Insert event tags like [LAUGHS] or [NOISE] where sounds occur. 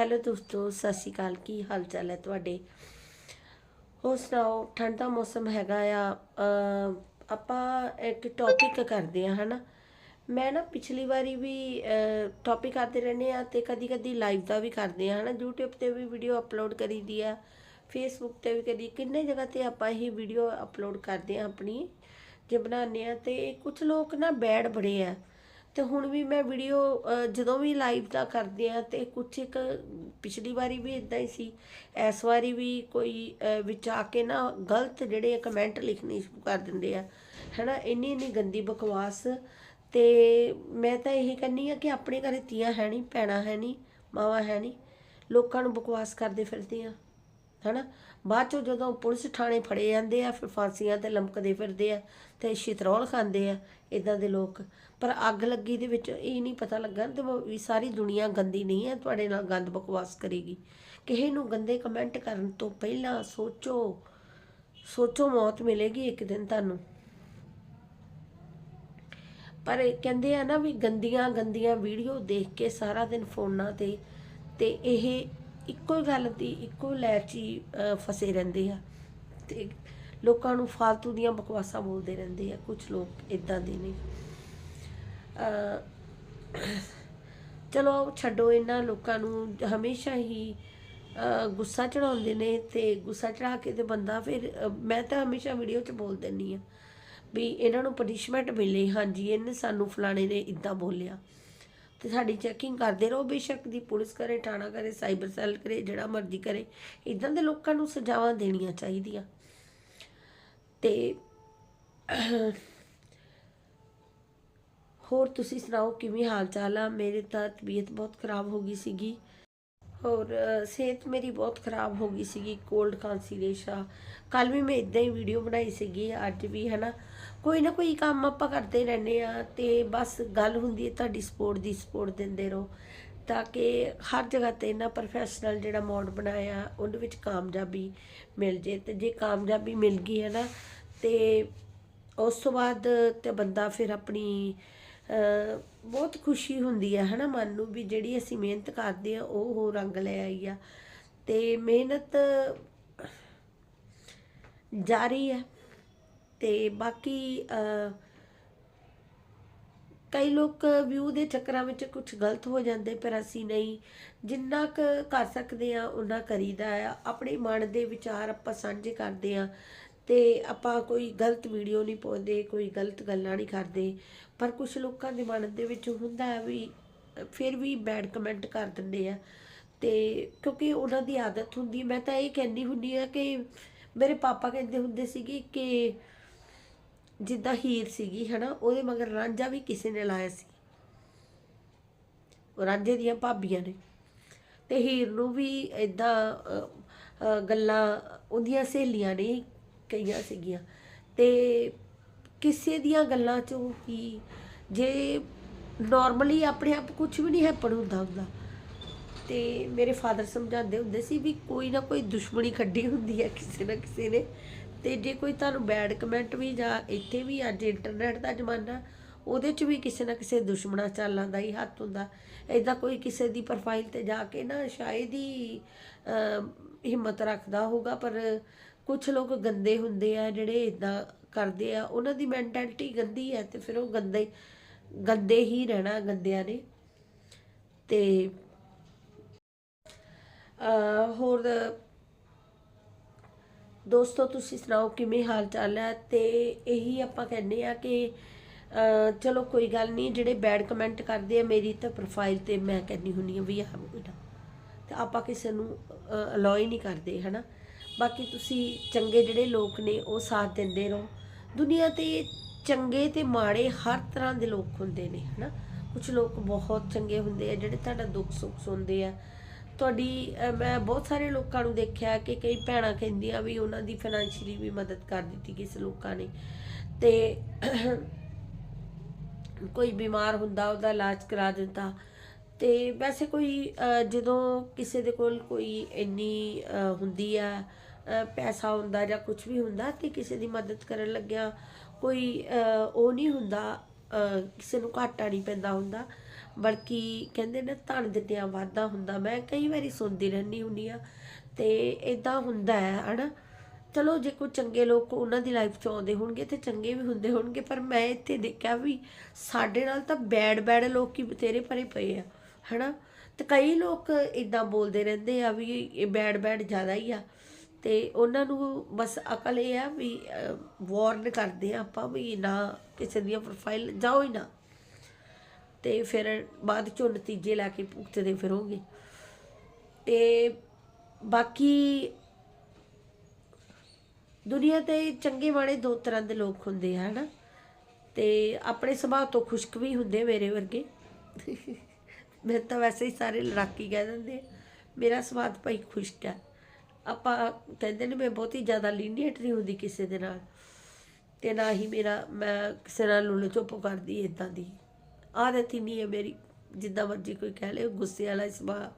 Hello ਦੋਸਤੋ, ਸਤਿ ਸ਼੍ਰੀ ਅਕਾਲ। ਕੀ ਹਾਲ ਚਾਲ ਹੈ ਤੁਹਾਡੇ? ਹੋਰ ਸੁਣਾਓ, ਠੰਡ ਦਾ ਮੌਸਮ ਹੈਗਾ ਆ। ਆਪਾਂ ਇੱਕ ਟੌਪਿਕ ਕਰਦੇ ਆ ਹਨਾ? ਮੈਂ ਨਾ ਪਿਛਲੀ ਵਾਰੀ ਵੀ ਟੌਪਿਕ ਕਰਦੇ ਰਹਿੰਦੇ ਆ ਤੇ ਕਦੀ ਕਦੀ ਲਾਈਵ ਦਾ ਵੀ ਕਰਦੇ ਆ ਹਨਾ? YouTube ਤੇ ਵੀ ਵੀਡੀਓ ਅਪਲੋਡ ਕਰੀਦੀ ਆ, Facebook ਤੇ ਵੀ ਕਦੀ ਕਿੰਨੇ ਜਗ੍ਹਾ ਤੇ ਆਪਾਂ ਇਹ ਵੀਡੀਓ ਅਪਲੋਡ ਕਰਦੇ ਆ ਆਪਣੀ, ਜੇ ਬਣਾਉਂਦੇ ਆ ਤੇ ਕੁਝ ਲੋਕ ਨਾ ਬੈਡ ਬੜੇ ਆ। ਤੇ ਹੁਣ ਵੀ ਮੈਂ ਵੀਡੀਓ ਜਦੋਂ ਵੀ ਲਾਈਵ ਦਾ ਕਰਦੇ ਆ ਤੇ ਕੁਛ ਇੱਕ ਪਿਛਲੀ ਵਾਰੀ ਵੀ ਇਦਾਂ ਹੀ ਸੀ। ਇਸ ਵਾਰੀ ਵੀ ਕੋਈ ਅ, ਵਿੱਚ ਆ ਕੇ ਨਾ ਗਲਤ ਜਿਹੜੇ ਕਮੈਂਟ ਲਿਖਣੇ ਸ਼ੁਰੂ ਕਰ ਦਿੰਦੇ ਆ। ਹੈਨਾ ਇੰਨੀ ਇੰਨੀ ਗੰਦੀ ਬਕਵਾਸ। ਤੇ ਮੈਂ ਤਾਂ ਇਹ ਕਹਿੰਨੀ ਆ ਕਿ ਆਪਣੇ ਘਰੇ ਤੀਆਂ ਹੈ ਨਹੀਂ ਭੈਣਾਂ ਹੈ ਨਹੀਂ ਮਾਵਾਂ ਹੈ ਨਹੀਂ ਲੋਕਾਂ ਨੂੰ ਬਕਵਾਸ ਕਰਦੇ ਫਿਰਦੇ ਆ। ਹਨਾ? ਬਾਅਦ ਚੋਂ ਜਦੋਂ ਪੁਲਿਸ ਥਾਣੇ ਫੜੇ ਜਾਂਦੇ ਆ, ਫਿਰ ਫਾਂਸੀਆਂ ਤੇ ਲਮਕਦੇ ਫਿਰਦੇ ਆ ਤੇ ਸ਼ਿਤਰੋਲ ਖਾਂਦੇ ਆ ਇਦਾਂ ਦੇ ਲੋਕ। ਪਰ ਅੱਗ ਲੱਗੀ ਦੇ ਵਿੱਚ ਇਹ ਨਹੀਂ ਪਤਾ ਲੱਗਾ ਤੇ ਵੀ ਸਾਰੀ ਦੁਨੀਆ ਗੰਦੀ ਨਹੀਂ ਹੈ, ਤੁਹਾਡੇ ਨਾਲ ਗੰਦ ਬਕਵਾਸ ਕਰੇਗੀ। ਕਿਸੇ ਨੂੰ ਗੰਦੇ ਕਮੈਂਟ ਕਰਨ ਤੋਂ ਪਹਿਲਾਂ ਸੋਚੋ ਸੋਚੋ ਮੌਤ ਮਿਲੇਗੀ ਇੱਕ ਦਿਨ ਤੁਹਾਨੂੰ। ਪਰ ਕਹਿੰਦੇ ਆ ਨਾ ਵੀ ਗੰਦੀਆਂ ਗੰਦੀਆਂ ਵੀਡੀਓ ਦੇਖ ਕੇ ਸਾਰਾ ਦਿਨ ਫੋਨਾਂ ਤੇ ਤੇ ਇਹ ਇੱਕੋ ਗੱਲ ਦੀ, ਇੱਕੋ ਲੈਰ 'ਚ ਹੀ ਫਸੇ ਰਹਿੰਦੇ ਆ। ਤੇ ਲੋਕਾਂ ਨੂੰ ਫालतू ਦੀਆਂ ਬਕਵਾਸਾਂ ਬੋਲਦੇ ਰਹਿੰਦੇ ਆ ਕੁਝ ਲੋਕ ਇਦਾਂ ਦੇ ਨੇ। ਚਲੋ ਛੱਡੋ ਇਹਨਾਂ ਲੋਕਾਂ ਨੂੰ, ਹਮੇਸ਼ਾ ਹੀ ਗੁੱਸਾ ਚੜਾਉਂਦੇ ਨੇ ਤੇ ਗੁੱਸਾ ਚੜਾ ਕੇ ਤੇ ਬੰਦਾ ਫਿਰ ਮੈਂ ਤਾਂ ਹਮੇਸ਼ਾ ਵੀਡੀਓ 'ਚ ਬੋਲ ਦਿੰਨੀ ਆ ਵੀ ਇਹਨਾਂ ਨੂੰ ਪਨਿਸ਼ਮੈਂਟ ਮਿਲੇ, ਹਾਂਜੀ, ਇਹਨੇ ਸਾਨੂੰ ਫਲਾਣੇ ਨੇ ਇਦਾਂ ਬੋਲਿਆ। ਤੇ ਸਾਡੀ ਚੈਕਿੰਗ ਕਰਦੇ ਰਹੋ। ਬੇਸ਼ੱਕ ਦੀ ਪੁਲਿਸ ਕਰੇ, ਥਾਣਾ ਕਰੇ ਸਾਈਬਰ ਸੈੱਲ ਕਰੇ, ਜਿਹੜਾ ਮਰਜ਼ੀ ਕਰੇ ਇਦਾਂ ਦੇ ਲੋਕਾਂ ਨੂੰ ਸਜ਼ਾਵਾਂ ਦੇਣੀਆਂ ਚਾਹੀਦੀਆਂ। ਤੇ ਹੋਰ ਤੁਸੀਂ ਸੁਣਾਓ, ਕਿਵੇਂ ਹਾਲ ਚਾਲ ਆ? ਮੇਰੇ ਤਾਂ ਤਬੀਅਤ ਬਹੁਤ ਖਰਾਬ ਹੋ ਗਈ ਸੀਗੀ। ਹੋਰ ਸਿਹਤ ਮੇਰੀ ਬਹੁਤ ਖਰਾਬ ਹੋ ਗਈ ਸੀਗੀ, ਕੋਲਡ ਖਾਂਸੀ ਰੇਸ਼ਾ ਕੱਲ ਵੀ ਮੈਂ ਇਦਾਂ ਹੀ ਵੀਡੀਓ ਬਣਾਈ ਸੀਗੀ, ਅੱਜ ਵੀ, ਹਨਾ। ਕੋਈ ਨਾ ਕੋਈ ਕੰਮ ਆਪਾਂ ਕਰਦੇ ਰਹਿੰਦੇ ਆ ਤੇ ਬਸ ਗੱਲ ਹੁੰਦੀ ਹੈ ਤੁਹਾਡੀ ਸਪੋਰਟ ਦੀ, ਸਪੋਰਟ ਦਿੰਦੇ ਰਹੋ। ਤਾਂ ਕਿ ਹਰ ਜਗ੍ਹਾ ਤੇ ਨਾ ਪ੍ਰੋਫੈਸ਼ਨਲ ਜਿਹੜਾ ਮੋਡ ਬਣਾਇਆ, ਉਹਦੇ ਵਿੱਚ ਕਾਮਯਾਬੀ ਮਿਲ ਜੇ। ਤੇ ਜੇ ਕਾਮਯਾਬੀ ਮਿਲ ਗਈ ਹੈ ਨਾ, ਤੇ ਉਸ ਤੋਂ ਬਾਅਦ ਤੇ ਬੰਦਾ ਫਿਰ ਆਪਣੀ ਬਹੁਤ ਖੁਸ਼ੀ ਹੁੰਦੀ ਹੈ ਹਨਾ ਮਨ ਨੂੰ ਵੀ ਜਿਹੜੀ ਅਸੀਂ ਮਿਹਨਤ ਕਰਦੇ ਆ ਉਹ ਹੋ ਰੰਗ ਲੈ ਆਈ ਆ। ਤੇ ਮਿਹਨਤ ਜਾਰੀ ਹੈ ਤੇ ਬਾਕੀ ਅਹ, ਕਈ ਲੋਕ ਵਿਊ ਦੇ ਚੱਕਰਾਂ ਵਿੱਚ ਕੁਝ ਗਲਤ ਹੋ ਜਾਂਦੇ ਪਰ ਅਸੀਂ ਨਹੀਂ। ਜਿੰਨਾ ਕੁ ਕਰ ਸਕਦੇ ਆ ਉਹਨਾਂ ਕਰੀਦਾ ਆ। ਆਪਣੇ ਮਨ ਦੇ ਵਿਚਾਰ ਆਪਾਂ ਸਾਂਝੇ ਕਰਦੇ ਆ। ਤੇ ਆਪਾਂ ਕੋਈ ਗਲਤ ਵੀਡੀਓ ਨਹੀਂ ਪਾਉਂਦੇ, ਕੋਈ ਗਲਤ ਗੱਲਾਂ ਨਹੀਂ ਕਰਦੇ। ਪਰ ਕੁਝ ਲੋਕਾਂ ਦੇ ਮਨ ਦੇ ਵਿੱਚ ਹੁੰਦਾ ਹੈ ਵੀ, ਫਿਰ ਵੀ ਬੈਡ ਕਮੈਂਟ ਕਰ ਦਿੰਦੇ ਆ। ਤੇ ਕਿਉਂਕਿ ਉਹਨਾਂ ਦੀ ਆਦਤ ਹੁੰਦੀ, ਮੈਂ ਤਾਂ ਇਹ ਕਹਿੰਦੀ ਹੁੰਦੀ ਆ ਕਿ ਮੇਰੇ ਪਾਪਾ ਕਹਿੰਦੇ ਹੁੰਦੇ ਸੀਗੇ ਕਿ ਜਿੱਦਾਂ ਹੀਰ ਸੀਗੀ, ਹਨਾ, ਉਹਦੇ ਮਗਰ ਰਾਂਝਾ ਵੀ ਕਿਸੇ ਨੇ ਲਾਇਆ ਸੀ। ਉਹ ਰਾਂਝੇ ਦੀਆਂ ਭਾਬੀਆਂ ਨੇ। ਤੇ ਹੀਰ ਨੂੰ ਵੀ ਇਦਾਂ ਗੱਲਾਂ, ਉਹਦੀਆਂ ਸਹੇਲੀਆਂ ਨੇ ਕਈਆਂ ਸੀਗੀਆਂ। ਤੇ ਕਿਸੇ ਦੀਆਂ ਗੱਲਾਂ ਚੋਂ ਹੀ ਜੇ ਨਾਰਮਲੀ ਆਪਣੇ ਆਪ ਕੁਝ ਵੀ ਨਹੀਂ ਹੈਪਨ ਹੁੰਦਾ ਹੁੰਦਾ, ਤੇ ਮੇਰੇ ਫਾਦਰ ਸਮਝਾਉਂਦੇ ਹੁੰਦੇ ਸੀ ਵੀ ਕੋਈ ਨਾ ਕੋਈ ਦੁਸ਼ਮਣੀ ਕੱਢੀ ਹੁੰਦੀ ਹੈ ਕਿਸੇ ਨਾ ਕਿਸੇ ਨੇ। ਤੇ ਜੇ ਕੋਈ ਤੁਹਾਨੂੰ ਬੈਡ ਕਮੈਂਟ ਵੀ ਜਾਂ ਇੱਥੇ ਵੀ ਅੱਜ ਇੰਟਰਨੈਟ ਦਾ ਜ਼ਮਾਨਾ, ਉਹਦੇ 'ਚ ਵੀ ਕਿਸੇ ਨਾ ਕਿਸੇ ਦੁਸ਼ਮਣਾ ਚਾਲਾਂ ਦਾ ਹੀ ਹੱਥ ਹੁੰਦਾ। ਐਦਾਂ ਕੋਈ ਕਿਸੇ ਦੀ ਪ੍ਰੋਫਾਈਲ ਤੇ ਜਾ ਕੇ ਨਾ ਸ਼ਾਇਦ ਹੀ ਹਿੰਮਤ ਰੱਖਦਾ ਹੋਊਗਾ, ਪਰ ਕੁਝ ਲੋਕ ਗੰਦੇ ਹੁੰਦੇ ਆ, ਜਿਹੜੇ ਇਦਾਂ ਕਰਦੇ ਆ, ਉਹਨਾਂ ਦੀ ਮੈਂਟੈਲਿਟੀ ਗੰਦੀ ਹੈ ਤੇ ਫਿਰ ਉਹ ਗੰਦੇ ਗੰਦੇ ਹੀ ਰਹਿਣਾ ਗੰਦਿਆਂ ਨੇ। ਤੇ ਹੋਰ ਦੋਸਤੋ, ਤੁਸੀਂ ਸੁਣਾਓ ਕਿਵੇਂ ਹਾਲ ਚਾਲ ਹੈ ਤੇ ਇਹੀ ਆਪਾਂ ਕਹਿੰਦੇ ਆ ਕਿ ਚਲੋ ਕੋਈ ਗੱਲ ਨਹੀਂ, ਜਿਹੜੇ ਬੈਡ ਕਮੈਂਟ ਕਰਦੇ ਆ, ਮੇਰੀ ਤਾਂ ਪ੍ਰੋਫਾਈਲ ਤੇ ਮੈਂ ਕਹਿੰਦੀ ਹੁੰਨੀ ਆ ਵੀ ਆਹ ਬੇਟਾ ਤੇ ਆਪਾਂ ਕਿਸੇ ਨੂੰ ਅਲਾਉ ਹੀ ਨਹੀਂ ਕਰਦੇ, ਹਨਾ? ਬਾਕੀ ਤੁਸੀਂ ਚੰਗੇ ਜਿਹੜੇ ਲੋਕ ਨੇ, ਉਹ ਸਾਥ ਦਿੰਦੇ ਰਹੋ। ਦੁਨੀਆ ਤੇ ਚੰਗੇ ਤੇ ਮਾੜੇ ਹਰ ਤਰ੍ਹਾਂ ਦੇ ਲੋਕ ਹੁੰਦੇ ਨੇ, ਹਨਾ? ਕੁਝ ਲੋਕ ਬਹੁਤ ਚੰਗੇ ਹੁੰਦੇ ਆ, ਜਿਹੜੇ ਤੁਹਾਡਾ ਦੁੱਖ ਸੁੱਖ ਸੁਣਦੇ ਆ। ਤੁਹਾਡੀ ਮੈਂ ਬਹੁਤ ਸਾਰੇ ਲੋਕਾਂ ਨੂੰ ਦੇਖਿਆ ਕਿ ਕਈ ਭੈਣਾਂ ਕਹਿੰਦੀਆਂ ਵੀ ਉਹਨਾਂ ਦੀ ਫਾਈਨੈਂਸ਼ੀਅਲੀ ਵੀ ਮਦਦ ਕਰ ਦਿੱਤੀ ਕਿਸੇ ਲੋਕਾਂ ਨੇ। ਤੇ ਕੋਈ ਬਿਮਾਰ ਹੁੰਦਾ, ਉਹਦਾ ਇਲਾਜ ਕਰਾ ਦਿੰਦਾ। ਤੇ ਵੈਸੇ ਕੋਈ ਜਦੋਂ ਕਿਸੇ ਦੇ ਕੋਲ ਕੋਈ ਇੰਨੀ ਹੁੰਦੀ ਆ ਪੈਸਾ ਹੁੰਦਾ ਜਾਂ ਕੁਝ ਵੀ ਹੁੰਦਾ ਤੇ ਕਿਸੇ ਦੀ ਮਦਦ ਕਰਨ ਲੱਗਿਆ ਕੋਈ ਉਹ ਨਹੀਂ ਹੁੰਦਾ ਕਿਸੇ ਨੂੰ ਘਾਟਾ ਨਹੀਂ ਪੈਂਦਾ ਹੁੰਦਾ। ਬਲਕਿ ਕਹਿੰਦੇ ਨੇ ਧਨ ਦਿੱਤਿਆਂ ਵਾਧਾ ਹੁੰਦਾ। ਮੈਂ ਕਈ ਵਾਰੀ ਸੁਣਦੀ ਰਹਿੰਦੀ ਹੁੰਦੀ ਆ ਤੇ ਇਦਾਂ ਹੁੰਦਾ ਹੈ, ਹਨਾ? ਚਲੋ, ਜੇ ਕੋਈ ਚੰਗੇ ਲੋਕ ਉਹਨਾਂ ਦੀ ਲਾਈਫ ਚ ਆਉਂਦੇ ਹੋਣਗੇ ਤੇ ਚੰਗੇ ਵੀ ਹੁੰਦੇ ਹੋਣਗੇ, ਪਰ ਮੈਂ ਇੱਥੇ ਦੇਖਿਆ ਵੀ ਸਾਡੇ ਨਾਲ ਤਾਂ ਬੈਡ ਬੈਡ ਲੋਕ ਹੀ ਬਥੇਰੇ ਭਰੇ ਪਏ ਆ, ਹਨਾ? ਤੇ ਕਈ ਲੋਕ ਇਦਾਂ ਬੋਲਦੇ ਰਹਿੰਦੇ ਆ ਵੀ ਇਹ ਬੈਡ ਬੈਡ ਜ਼ਿਆਦਾ ਹੀ ਆ। ਅਤੇ ਉਹਨਾਂ ਨੂੰ ਬਸ ਅਕਲ ਇਹ ਆ ਵੀ ਵਾਰਨ ਕਰਦੇ ਆ ਆਪਾਂ ਵੀ ਨਾ ਕਿਸੇ ਦੀਆਂ ਪ੍ਰੋਫਾਈਲ ਜਾਓ ਹੀ ਨਾ। ਤੇ ਫਿਰ ਬਾਅਦ ਚੋਂ ਨਤੀਜੇ ਲੈ ਕੇ ਭੁਗਤਦੇ ਫਿਰੋਗੇ। ਤੇ ਬਾਕੀ ਦੁਨੀਆ ਤੇ ਚੰਗੇ ਮਾੜੇ ਦੋ ਤਰ੍ਹਾਂ ਦੇ ਲੋਕ ਹੁੰਦੇ ਆ, ਹਨਾ। ਤੇ ਆਪਣੇ ਸੁਭਾਅ ਤੋਂ ਖੁਸ਼ਕ ਵੀ ਹੁੰਦੇ ਮੇਰੇ ਵਰਗੇ। [LAUGHS] ਮੈਂ ਤਾਂ ਵੈਸੇ ਹੀ ਸਾਰੇ ਲੜਾਕੀ ਕਹਿ ਦਿੰਦੇ ਮੇਰਾ ਸੁਭਾਅ ਭਾਈ ਖੁਸ਼ਕ ਹੈ ਆਪਾਂ ਕਹਿੰਦੇ ਨੇ ਮੈਂ ਬਹੁਤੀ ਜ਼ਿਆਦਾ ਲੀਨੀਅਟ ਨਹੀਂ ਹੁੰਦੀ ਕਿਸੇ ਦੇ ਨਾਲ ਤੇ ਨਾ ਹੀ ਮੇਰਾ, ਮੈਂ ਕਿਸੇ ਨਾਲ ਲੁੱਲ ਚੁੱਪ ਕਰਦੀ ਇਦਾਂ ਦੀ। ਆਦਤ ਹੀ ਨਹੀਂ ਹੈ ਮੇਰੀ, ਜਿੱਦਾਂ ਮਰਜ਼ੀ ਕੋਈ ਕਹਿ ਲੇ ਗੁੱਸੇ ਵਾਲਾ ਸੁਭਾਅ